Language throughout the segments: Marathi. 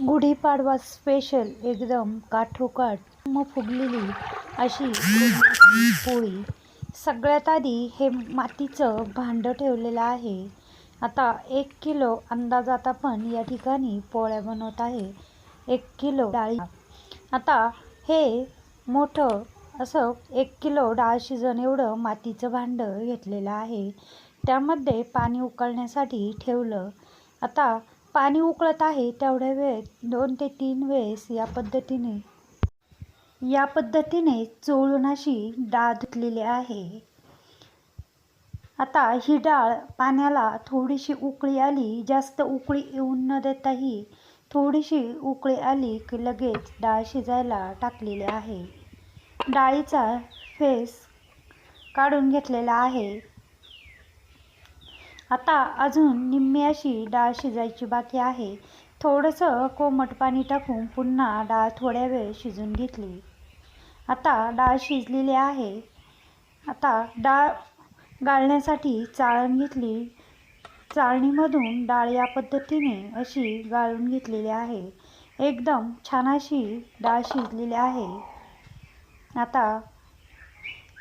गुढीपाडवा स्पेशल एकदम काठोकाठ मग फुगलेली अशी पोळी. सगळ्यात आधी हे मातीचं भांडं ठेवलेलं आहे. आता एक किलो अंदाजात आपण या ठिकाणी पोळ्या बनवत आहे. एक किलो डाळी. आता हे मोठं असं एक किलो डाळ शिजन एवढं मातीचं भांडं घेतलेलं आहे. त्यामध्ये पाणी उकळण्यासाठी ठेवलं. आता पाणी उकळत आहे तेवढ्या वेळेत दोन ते तीन वेळेस या पद्धतीने. या पद्धतीने चोळून अशी डाळ धुतलेली आहे. आता ही डाळ पाण्याला थोडीशी उकळी आली जास्त उकळी येऊन न देताही थोडीशी उकळी आली की लगेच डाळ शिजायला टाकलेली आहे. डाळीचा फेस काढून घेतलेला आहे. आता अजून निम्मी अशी डाळ शिजायची बाकी आहे. थोडंसं कोमट पाणी टाकून पुन्हा डाळ थोड्या वेळ शिजून घेतली. आता डाळ शिजलेली आहे. आता डाळ गाळण्यासाठी चाळण घेतली. चाळणीमधून डाळ या पद्धतीने अशी गाळून घेतलेली आहे. एकदम छान अशी डाळ शिजलेली आहे. आता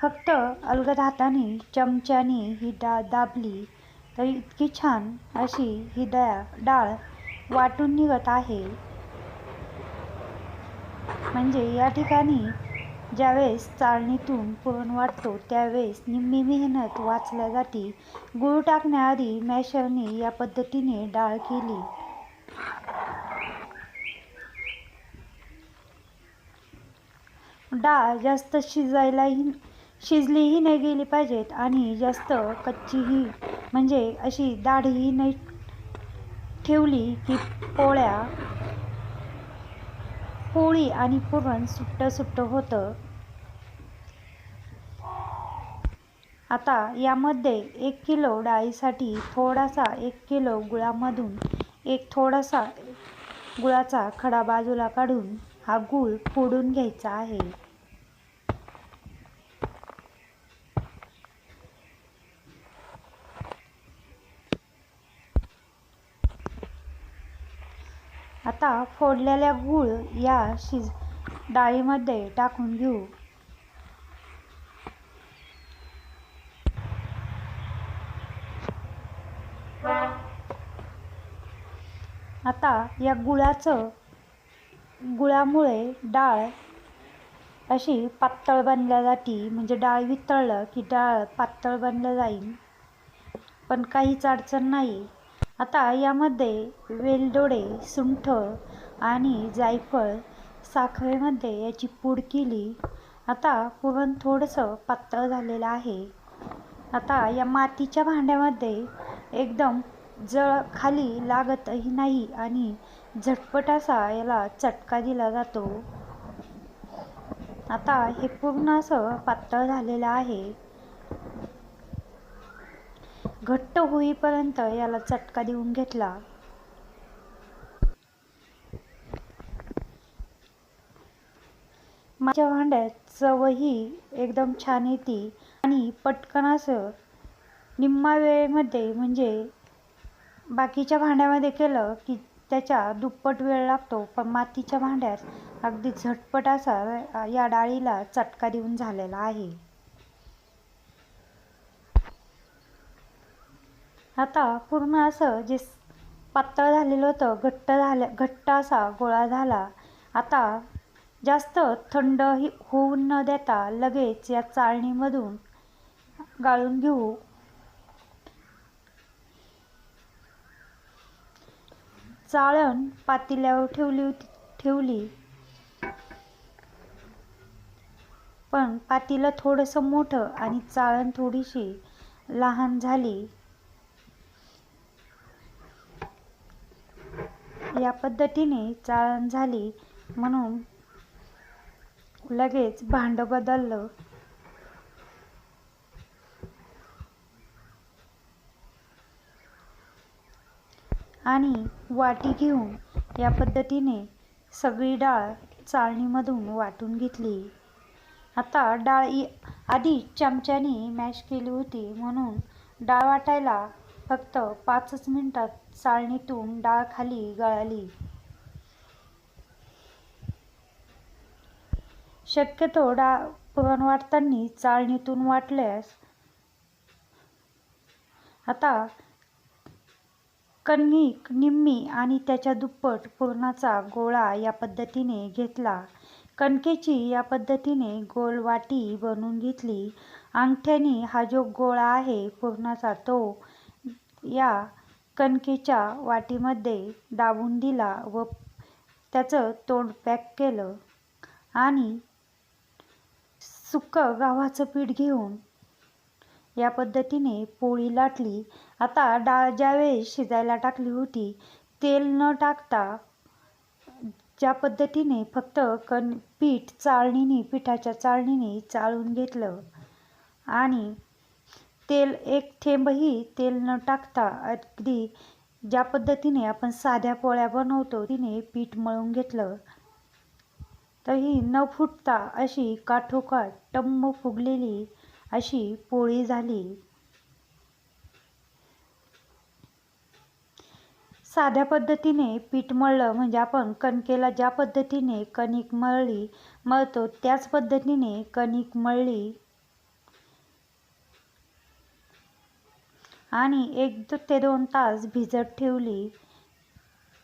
फक्त अलगद हाताने चमच्याने ही डाळ दाबली. तर इतकी छान अशी ही डाळ डाळ वाटून निघत आहे. म्हणजे या ठिकाणी ज्यावेळेस चाळणीतून पुरण वाटतो त्यावेळेस निम्मी मेहनत वाचल्या जाते. गूळ टाकण्याआधी मॅशरने या पद्धतीने डाळ केली. डाळ जास्त शिजायलाही शिजलीही नाही गेली पाहिजेत आणि जास्त कच्चीही म्हणजे अशी दाढीही नाही ठेवली की पोळ्या पोळी आणि पुरण सुट्टं सुट्टं होतं. आता यामध्ये एक किलो डाळीसाठी थोडासा एक किलो गुळामधून एक थोडासा गुळाचा खडा बाजूला काढून हा गूळ फोडून घ्यायचा आहे. आता फोडलेल्या गूळ या शिज डाळीमध्ये टाकून घेऊ. आता या गुळाचं गुळामुळे डाळ अशी पातळ बनल्या जाती. म्हणजे डाळ वितळलं की डाळ पातळ बनलं जाईल. पण काहीच अडचण नाही. आता यामध्ये वेलदोडे सुंठ आणि जायफळ साखरेमध्ये याची पूड केली. आता पुरण थोडंसं पातळ झालेलं आहे. आता या मातीच्या भांड्यामध्ये एकदम जळ खाली लागतही नाही आणि झटपट असा याला चटका दिला जातो. आता हे पूर्ण असं पातळ झालेलं आहे. घट्ट होईपर्यंत याला चटका देऊन घेतला. माझ्या भांड्यात चवही एकदम छान येते आणि पटकन असं निम्मा वेळेमध्ये म्हणजे बाकीच्या भांड्यामध्ये केलं की त्याच्या दुप्पट वेळ लागतो पण मातीच्या भांड्यात अगदी झटपट असा या डाळीला चटका देऊन झालेला आहे. आता पूर्ण असं जे पातळ झालेलं होतं घट्ट झालं घट्ट असा गोळा झाला. आता जास्त थंड ही होऊन न देता लगेच या चाळणीमधून गाळून घेऊ. चाळण पातेल्यावर ठेवली होती ठेवली. पण पातेलं थोडंसं मोठं आणि चाळण थोडीशी लहान झाली. या पद्धतीने चाळण झाली म्हणून लगेच भांडं बदललं. आणि वाटी घेऊन या पद्धतीने सगळी डाळ चाळणीमधून वाटून घेतली. आता डाळ आधी चमच्याने मॅश केली होती म्हणून डाळ वाटायला फक्त पाचच मिनिटात चाळणीतून डाळ खाली गळाली. शक्यतो डाळ पुरण वाटताना चाळणीतून वाटल्यास. आता कणिक निम्मी आणि त्याच्या दुप्पट पुरणाचा गोळा या पद्धतीने घेतला. कणकेची या पद्धतीने गोल वाटी बनवून घेतली. अंगठ्याने हा जो गोळा आहे पुरणाचा तो या कणकेच्या वाटीमध्ये दाबून दिला व त्याचं तोंड पॅक केलं आणि सुक्कं गव्हाचं पीठ घेऊन या पद्धतीने पोळी लाटली. आता डाळ ज्यावेळेस शिजायला टाकली होती तेल न टाकता ज्या पद्धतीने फक्त कण पीठ चाळणीने पिठाच्या चाळणीने चाळून घेतलं आणि तेल एक थेंबही तेल न टाकता अगदी ज्या पद्धतीने आपण साध्या पोळ्या बनवतो तिने पीठ मळून घेतलं. तर ही न फुटता अशी काठोकाठ टम्म फुगलेली अशी पोळी झाली. साध्या पद्धतीने पीठ मळलं म्हणजे आपण कणकेला ज्या पद्धतीने कणिक मळली मळतो त्याच पद्धतीने कणिक मळली. आणि एक ते दोन तास भिजत ठेवली.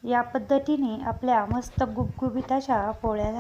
या पद्धतीने आपल्या मस्त गुबगुबीत अशा पोळ्या